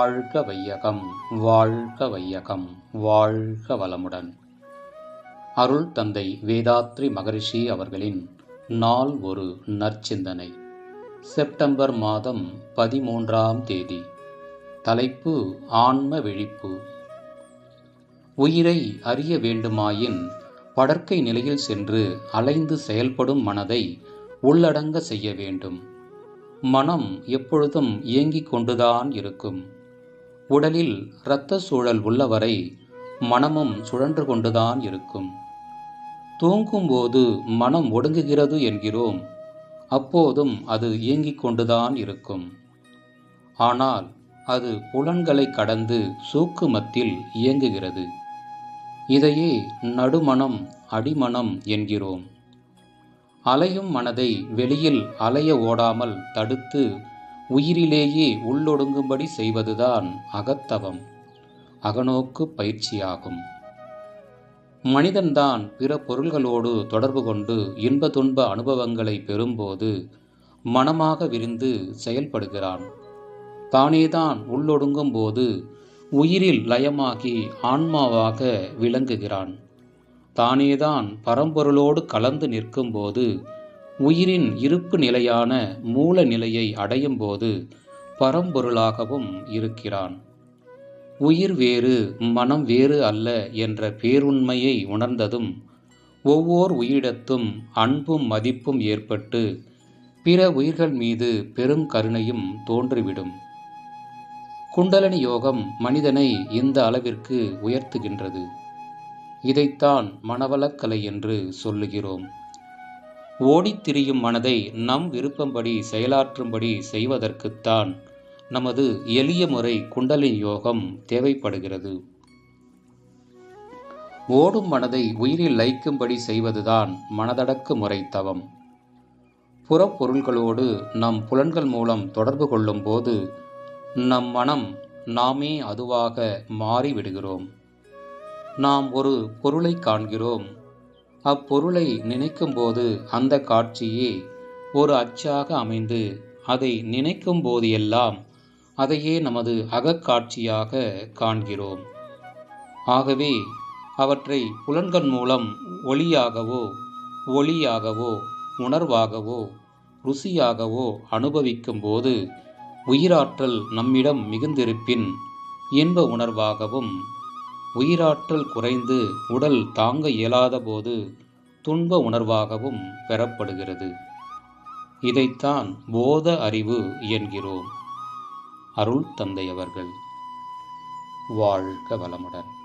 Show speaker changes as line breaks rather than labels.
வாழ்க வையகம் வாழ்க வையகம் வாழ்க வளமுடன். அருள் தந்தை வேதாத்ரி மகரிஷி அவர்களின் நாள் ஒரு நற்சிந்தனை. செப்டம்பர் மாதம் பதிமூன்றாம் தேதி. தலைப்பு ஆன்ம விழிப்பு. உயிரை அறிய வேண்டுமாயின் படற்கை நிலையில் சென்று அலைந்து செயல்படும் மனதை உள்ளடங்க செய்ய வேண்டும். மனம் எப்பொழுதும் இயங்கிக் கொண்டுதான் இருக்கும். உடலில் இரத்த சூழல் உள்ளவரை மனமும் சுழன்று கொண்டுதான் இருக்கும். தூங்கும்போது மனம் ஒடுங்குகிறது என்கிறோம். அப்போதும் அது இயங்கிக் கொண்டுதான் இருக்கும். ஆனால் அது புலன்களை கடந்து சூக்குமத்தில் இயங்குகிறது. இதையே நடுமணம் அடிமனம் என்கிறோம். அலையும் மனதை வெளியில் அலைய ஓடாமல் தடுத்து உயிரிலேயே உள்ளொடுங்கும்படி செய்வதுதான் அகத்தவம் அகநோக்கு பயிற்சியாகும். மனிதன்தான் பிற பொருள்களோடு தொடர்பு கொண்டு இன்ப துன்ப அனுபவங்களை பெறும்போது மனமாக விரிந்து செயல்படுகிறான். தானேதான் உள்ளொடுங்கும் போது உயிரில் லயமாகி ஆன்மாவாக விளங்குகிறான். தானேதான் பரம்பொருளோடு கலந்து நிற்கும்போது உயிரின் இருப்பு நிலையான மூல நிலையை அடையும் போது பரம்பொருளாகவும் இருக்கிறான். உயிர் வேறு மனம் வேறு அல்ல என்ற பேருண்மையை உணர்ந்ததும் ஒவ்வொரு உயிரிடத்தும் அன்பும் மதிப்பும் ஏற்பட்டு பிற உயிர்கள் மீது பெரும் கருணையும் தோன்றிவிடும். குண்டலனி யோகம் மனிதனை இந்த அளவிற்கு உயர்த்துகின்றது. இதைத்தான் மனவளக்கலை என்று சொல்லுகிறோம். ஓடித் திரியும் மனதை நம் விருப்பம்படி செயலாற்றும்படி செய்வதற்குத்தான் நமது எளிய முறை குண்டலின் யோகம் தேவைப்படுகிறது. ஓடும் மனதை உயிரில் லயிக்கும்படி செய்வதுதான் மனதடக்கு முறை தவம் புறப்பொருள்களோடு நம் புலன்கள் மூலம் தொடர்பு கொள்ளும் போது நம் மனம் நாமே அதுவாக மாறிவிடுகிறோம். நாம் ஒரு பொருளை காண்கிறோம். அப்பொருளை நினைக்கும்போது அந்த காட்சியே ஒரு அச்சாக அமைந்து அதை நினைக்கும் போது எல்லாம் அதையே நமது அகக்காட்சியாக காண்கிறோம். ஆகவே அவற்றை புலன்கள் மூலம் ஒளியாகவோ ஒளியாகவோ உணர்வாகவோ ருசியாகவோ அனுபவிக்கும் போது உயிராற்றல் நம்மிடம் மிகுந்திருப்பின் இன்ப உணர்வாகவும் உயிராற்றல் குறைந்து உடல் தாங்க இயலாத போது துன்ப உணர்வாகவும் பெறப்படுகிறது. இதைத்தான் போத அறிவு என்கிறோம். அருள் தந்தை அவர்கள் வாழ்க வளமுடன்.